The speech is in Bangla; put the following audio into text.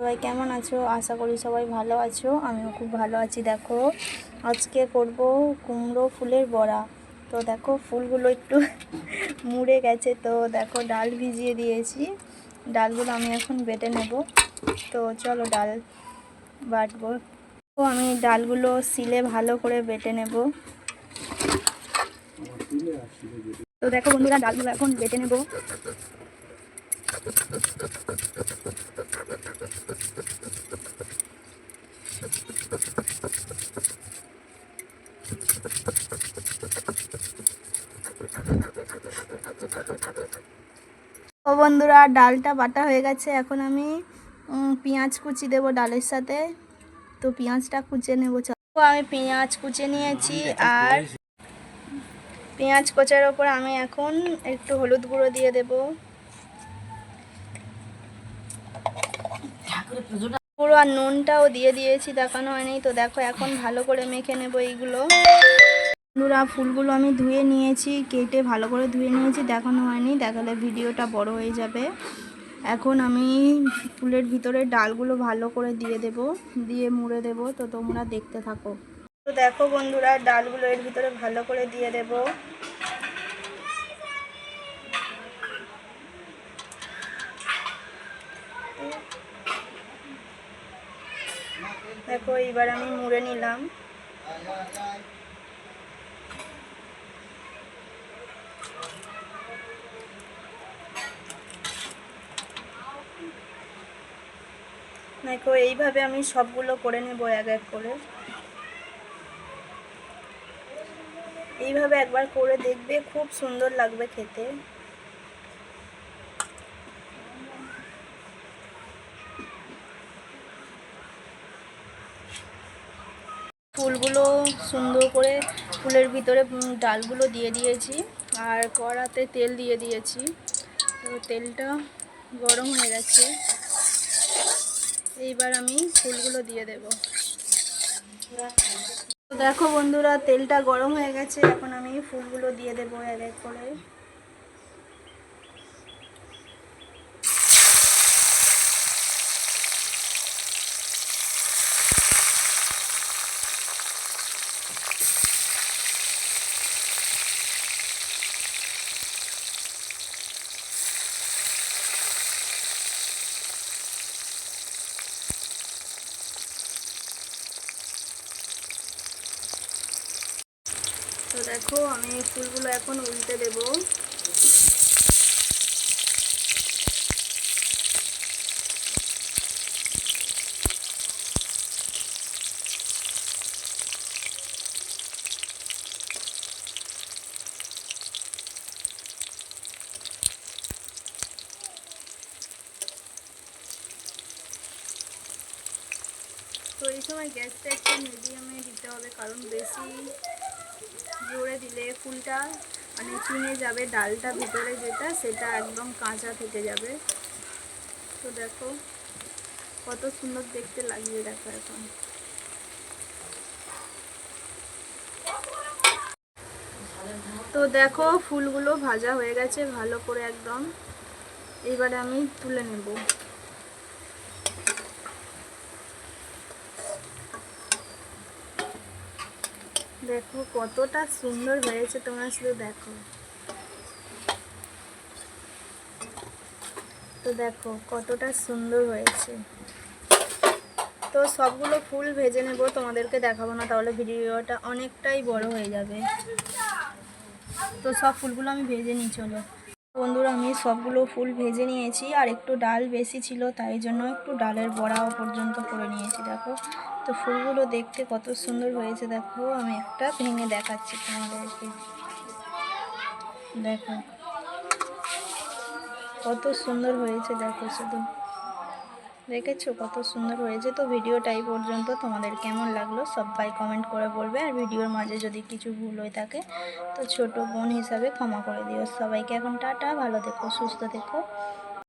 সবাই কেমন আছো? আশা করি সবাই ভালো আছো। আমিও খুব ভালো আছি। দেখো, আজকে করব কুমড়ো ফুলের বড়া। তো দেখো, ফুলগুলো একটু মুড়ে গেছে। তো দেখো, ডাল ভিজিয়ে দিয়েছি। ডালগুলো আমি এখন বেটে নেব। তো চলো, ডাল বাটবো। তো আমি ডালগুলো সিলে ভালো করে বেটে নেব। তো দেখো, বন্ধুরা, ডালগুলো এখন বেটে নেব। ও বন্ধুরা ডালটা বাটা হয়ে গেছে। এখন আমি পেঁয়াজ কুচি দেবো ডালের সাথে। তো পেঁয়াজটা কুচে নেব আমি পেঁয়াজ কুচে নিয়েছি আর পেঁয়াজ কোচার ওপর আমি এখন একটু হলুদ গুঁড়ো দিয়ে দেবো। পুরো আর নুনটাও দিয়ে দিয়েছি, দেখানো হয়নি। তো দেখো, এখন ভালো করে মেখে নেব এইগুলো। বন্ধুরা ফুলগুলো আমি ধুয়ে নিয়েছি, কেটে ভালো করে ধুয়ে নিয়েছি, দেখানো হয়নি। দেখালে ভিডিওটা বড় হয়ে যাবে। এখন আমি ফুলের ভিতরে ডালগুলো ভালো করে দিয়ে দেব, দিয়ে মুড়ে দেব, তো তোমরা দেখতে থাকো। তো দেখো বন্ধুরা, ডালগুলো এর ভিতরে ভালো করে দিয়ে দেব। দেখো, এইবার আমি মুড়ে নিলাম। দেখো, এইভাবে আমি সবগুলো করে নেব এক এক করে। এইভাবে একবার করে দেখবে, খুব সুন্দর লাগবে খেতে। ফুলগুলো সুন্দর করে ফুলের ভিতরে ডালগুলো দিয়ে দিয়েছি আর কড়াতে তেল দিয়ে দিয়েছি। তো তেলটা গরম হয়ে গেছে। এইবার আমি ফুলগুলো দিয়ে দেব। দেখো বন্ধুরা, তেলটা গরম হয়ে গেছে। এখন আমি ফুলগুলো দিয়ে দেবো এক এক করে। তো দেখো, আমি ফুলগুলো এখন উল্টে দেব। তো এই সময় গ্যাসটা একটু মিডিয়ামে দিতে হবে, কারণ বেশি জোরে দিলে ফুলটা মানে চিনে যাবে ডালটা ভিতরে যেটা, সেটা একদম কাঁচা থেকে যাবে। তো দেখো, কত সুন্দর দেখতে লাগবে দেখো এখন। তো দেখো, ফুলগুলো ভাজা হয়ে গেছে, ভালো করে একদম। এবারে আমি তুলে নেব। দেখো, কতটা সুন্দর হয়েছে তোমরা শুধু দেখো। তো দেখো, কতটা সুন্দর হয়েছে। তো সবগুলো ফুল ভেজে নেব, তোমাদেরকে দেখাবো না, তাহলে ভিডিওটা অনেকটাই বড় হয়ে যাবে। তো সব ফুলগুলো আমি ভেজে নিই, চলো। বন্ধুরা, আমি সবগুলো ফুল ভেজে নিয়েছি, আর একটু ডাল বেশি ছিল, তাই জন্য একটু ডালের বড়াও পর্যন্ত করে নিয়েছি তো ফুলগুলো দেখতে কত সুন্দর হয়েছে। দেখো, আমি একটা ভেঙে দেখাচ্ছি তোমাদেরকে। দেখো, কত সুন্দর হয়েছে। দেখো শুধু। দেখেছ? কত সুন্দর হয়েছে। তো ভিডিওটা এই পর্যন্ত। তোমাদের কেমন লাগল সবাই কমেন্ট করে বলবে। আর ভিডিওর মাঝে যদি কিছু ভুল হয়ে থাকে, তো ছোট বোন হিসাবে ক্ষমা করে দিও। সবাইকে এখন টাটা। ভালো দেখো সুস্থ দেখো